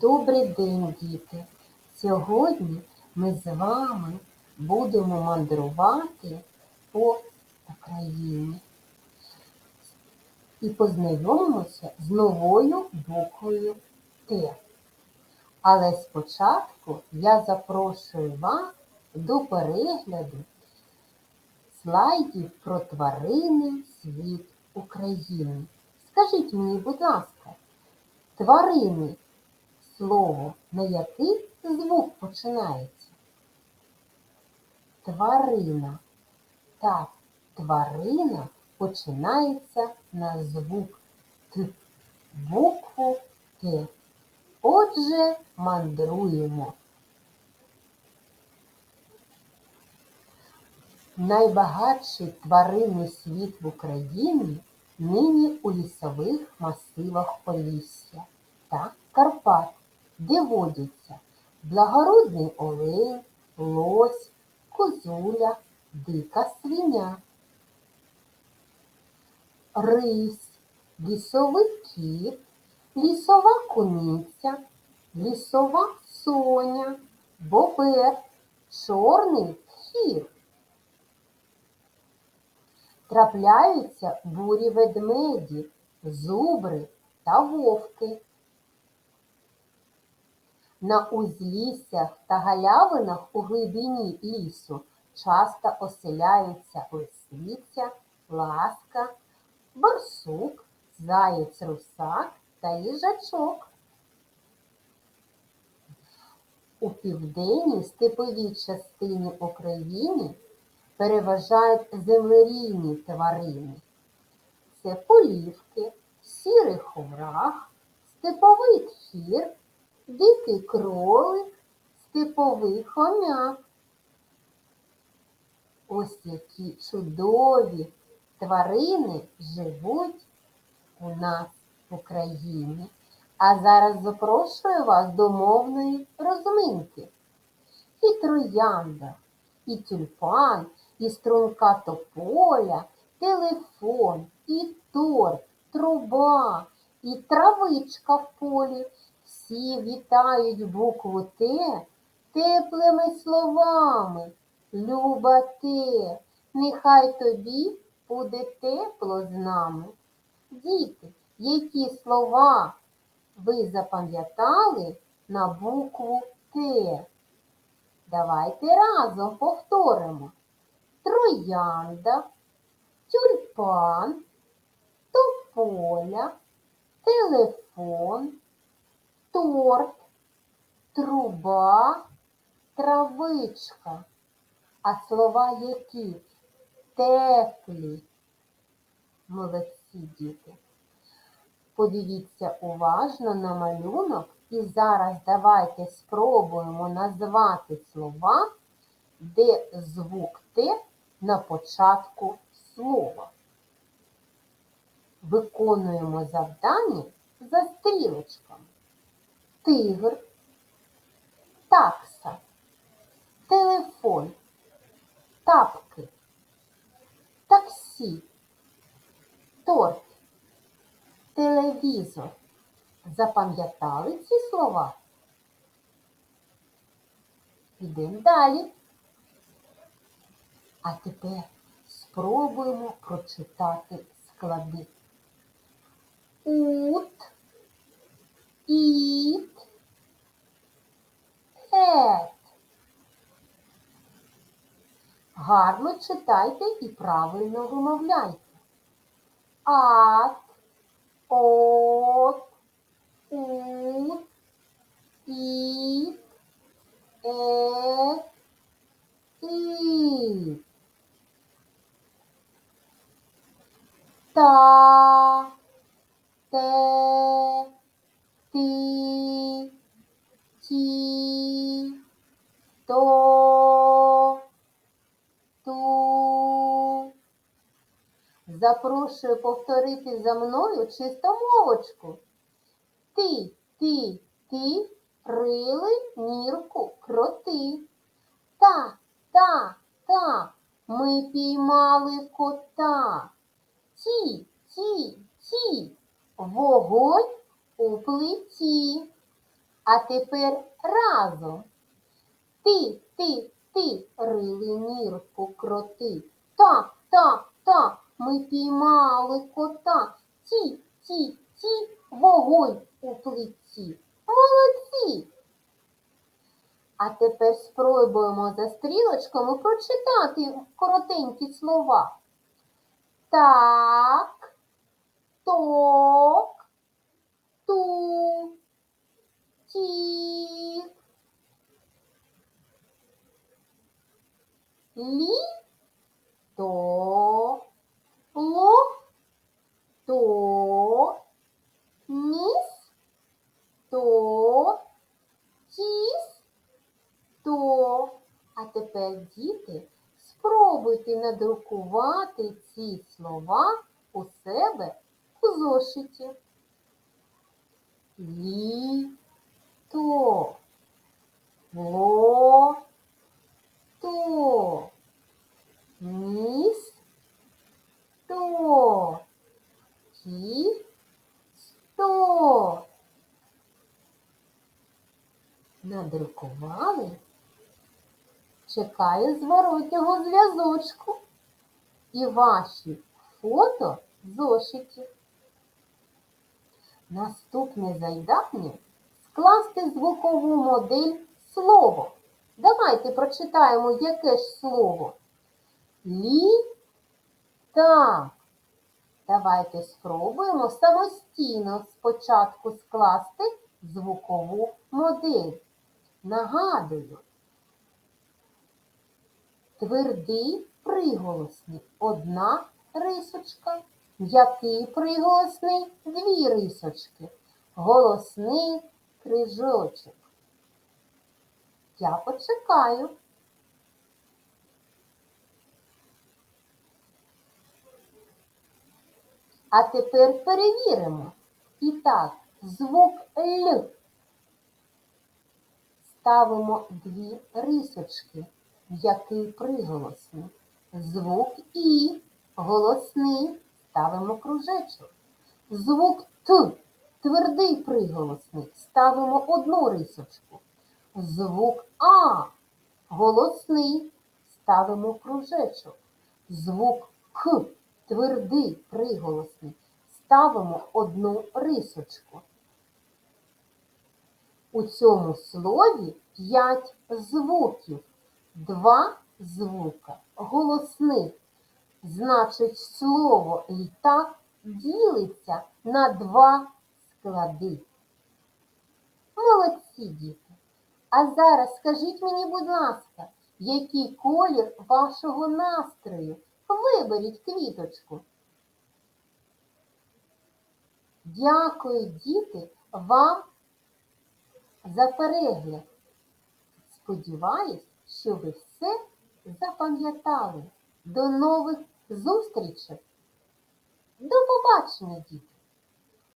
Добрий день, діти! Сьогодні ми з вами будемо мандрувати по Україні і познайомимося з новою буквою Т. Але спочатку я запрошую вас до перегляду слайдів про тваринний світ України. Скажіть мені, будь ласка, тварини слово, на який звук починається? Тварина. Так, тварина починається на звук Т, букву Т. Отже, мандруємо. Найбагатший тваринний світ в Україні нині у лісових масивах Полісся та Карпат, де водяться благородний олень, лось, козуля, дика свиня, рись, лісовий кіт, лісова куниця, лісова соня, бобер, чорний хір. Трапляються бурі ведмеді, зубри та вовки. На узліссях та галявинах у глибині лісу часто оселяються лисиця, ласка, барсук, заєць русак та їжачок. У південній степовій частині України переважають землерійні тварини. Це полівки, сірий ховрах, степовий тхір, дикий кролик, степовий хомяк. Ось які чудові тварини живуть у нас в Україні. А зараз запрошую вас до мовної розминки. І троянда, і тюльпан, і струнка тополя, телефон, і торт, труба, і травичка в полі. Всі вітають букву Т теплими словами. Люба те, нехай тобі буде тепло з нами. Діти, які слова ви запам'ятали на букву Т? Давайте разом повторимо. Троянда, тюльпан, тополя, телефон, торт, труба, травичка. А слова які? Теплі. Молодці діти. Подивіться уважно на малюнок і зараз давайте спробуємо назвати слова, де звук Т на початку слова. Виконуємо завдання за стрілочками. Тигр, такса, телефон, тапки, таксі, торт, телевізор. Запам'ятали ці слова? Ідемо далі. А тепер спробуємо прочитати склади. Ут, іт, ет. Гарно читайте і правильно вимовляйте. Ат, от, ут, іт, ет, і. Та, те, ти, ті, то, Запрошую повторити за мною чистомовочку. Ти, ти, ти, рили нірку кроти. Та, та, та, ми піймали кота. Ті, ті, ті, вогонь у плиті. А тепер разом. Ти, ти, ти, рили нірку кроти. Так, так, так, ми піймали кота. Ті, ті, ті, вогонь у плиті. Молодці! А тепер спробуємо за стрілочками прочитати коротенькі слова. Так, ток, ту, тік, лі, то, ло, то, ніс, то, тіс, то. А тепер, діти, спробуйте надрукувати ці слова у себе у зошиті. Літо. ло, то, ніс, то, ті, сто. Надрукували? Чекаю зворотнього зв'язочку і ваші фото в зошиті. Наступне завдання скласти звукову модель слово. Давайте прочитаємо, яке ж слово. Літак. Давайте спробуємо самостійно спочатку скласти звукову модель. Нагадую, твердий приголосний одна рисочка, м'який приголосний дві рисочки, голосний крижочок. Я почекаю. А тепер перевіримо. І так, звук Л. Ставимо дві рисочки, м'який приголосний. Звук І, голосний, ставимо кружечок. Звук Т, твердий приголосний, ставимо одну рисочку. Звук А, голосний, ставимо кружечок. Звук К, твердий приголосний, ставимо одну рисочку. У цьому слові п'ять звуків, два звука голосних. Значить, слово літак ділиться на два склади. Молодці діти! А зараз скажіть мені, будь ласка, який колір вашого настрою? Виберіть квіточку. Дякую, діти, вам за перегляд. Сподіваюсь, що ви все запам'ятали. До нових зустрічей. До побачення, діти!